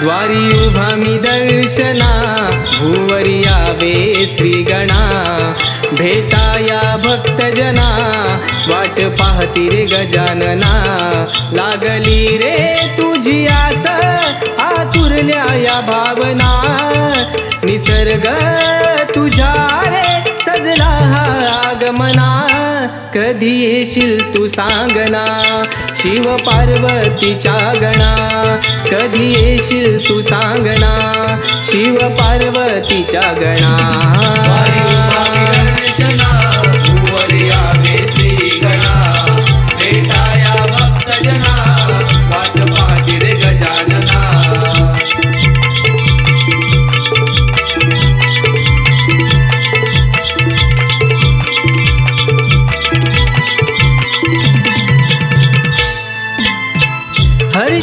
द्वारी उभा मी दर्शना भुवरी यावे श्रीगणा भेटाया भक्तजना वाट पाहती रे गजानना लागली रे तुझी आस निसर्ग तुझ्या रे सजला हा आगमना. कधी येशील तू सांगना शिव पार्वतीच्या गणा. कधी येशील तू सांगना शिव पार्वतीच्या गणा.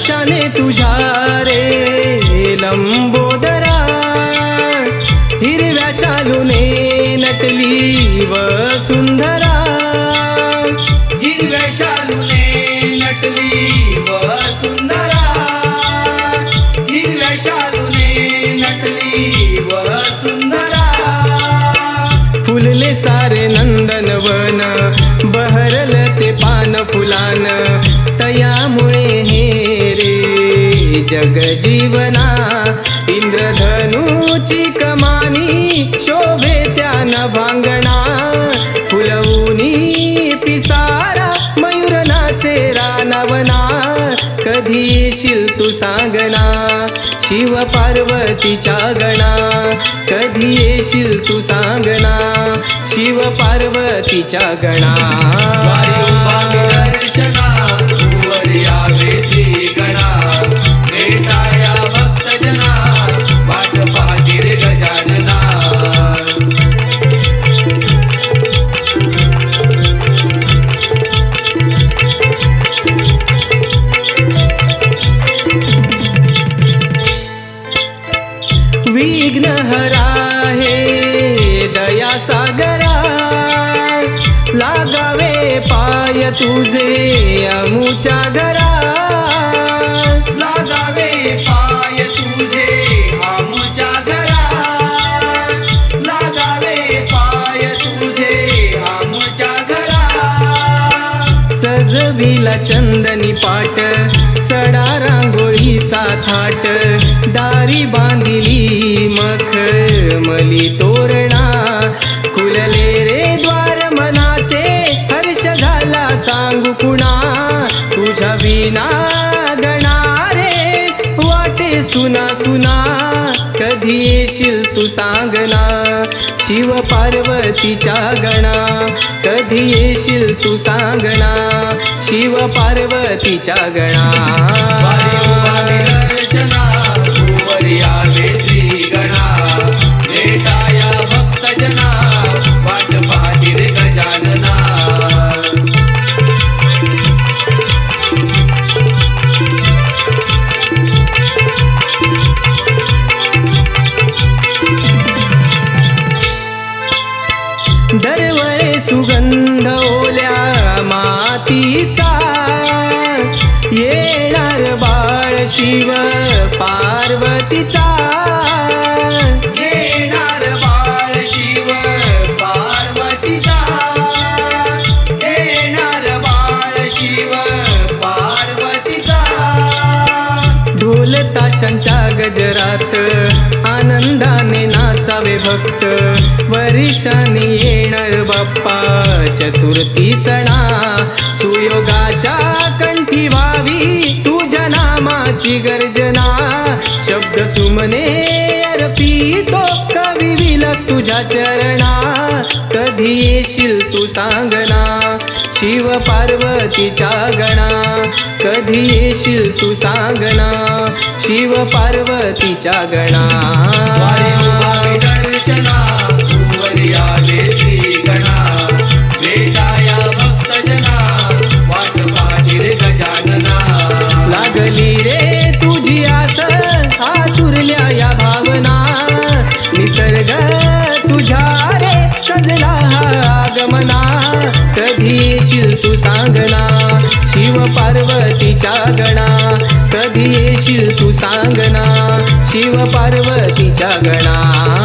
हर्षाने तुझ्या रे लंबोदरा. हिरव्या शालूने नटली व सुंदरा. हिरव्या शालूने नटली व सुंदरा. हिरव्या शालूने नटली व सुंदरा. फुलले सारे नंद जग जीवना इंद्रधनुची कमानी शोभे त्या नभांगणा. फुलवूनी पिसारा मयूरनाचे रानवना. कधी येशील तू सांगना शिव पार्वतीच्या गणा. कधी येशील तू सांगना शिव पार्वतीच्या गणा. विघ्न हरा हे दया सागरा लागावे पाय तुझे अमुच्या घरा. लागावे पाय तुझे अमुच्या घरा. लागावे पाय तुझे अमुच्या घरा. सजविला चंदनी पाट सडा रांगोळीचा थाट. दारी बांधिली मख मली तोरणा. खुलले रे द्वार मनाचे हर्ष झाला सांगू कुणा. तुझ्या विना गणारे वाटे सुना सुना. कधी येशील तू सांगना शिव पार्वतीच्या गणा. कधी येशील तू सांगना शिव पार्वतीच्या गणा. शिव पार्वतीचा. येणार बाळ शिव पार्वतीचा. येणार बाळ शिव पार्वतीचा. ढोल ताशांच्या गजरात आनंदाने नाचावे भक्त. वर्षाने येणार बाप्पा चतुर्थी सणा. सुयोगाच्या कंठी व्हावी नामाची गर्जना. शब्द सुमने अर्पितो कवी विलस तुझ्या चरणा. कधी येशील तू सांगना. शिव पार्वतीच्या गणा. कधी येशील तू सांगना. शिव पार्वतीच्या गणा. दर्शना. तू सांगना शिव पार्वतीच्या गणा. कधी येशील तू सांगना शिव पार्वतीच्या गणा.